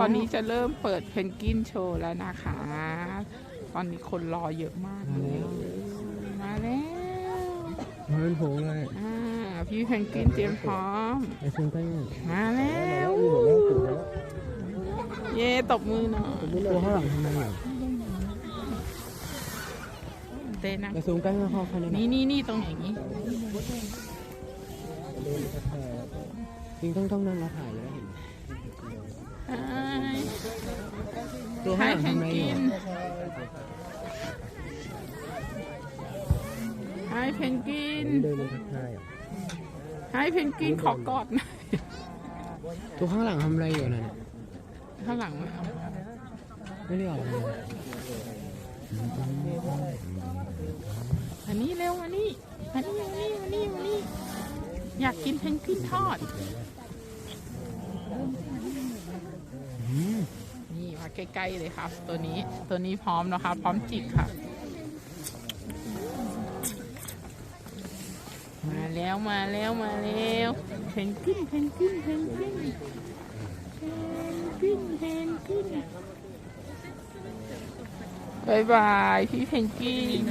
ตอนนี้จะเริ่มเปิดเพนกวินโชว์แล้วนะคะ ตอนนี้คนรอเยอะมากเลยมาแล้วมาเป็นโผงเลยอ่าพี่เพนกวินเตรียมพร้อมไอ้ซูมใกล้หน่อยมาแล้วมีหัวแล้วสูงแล้วเย่ตบมือหน่อยตัวข้างหลังทำไมอะเต้นั่งไอ้ซูมใกล้มาเข้าเข้าในนี่นี่นี่ตรงอย่างนี้จริงต้องต้องนั่งแล้วถ่ายแล้วเห็น ใช่ ตัวข้างหลังทำไมอยู่ให้เพนกวินเดินมาทักทายอะให้เพนกวินขอกอดหน่อยตัวข้างหลังทำอะไรอยู่นั่นข้างหลังไม่เอาไม่ได้ออกมาอันนี้เร็วอันนี้อันนี้อันนี้อันนี้อันนี้อยากกินเพนกวินทอด อืม นี่มา ใกล้ๆเลยครับ ตัวนี้ตัวนี้พร้อมแล้วครับพร้อมจิกค่ะ มาแล้วมาแล้วมาแล้วเพนกวินเพนกวินเพนกวินเพนกวินเพนกวินบายบายพี่เพนกวิน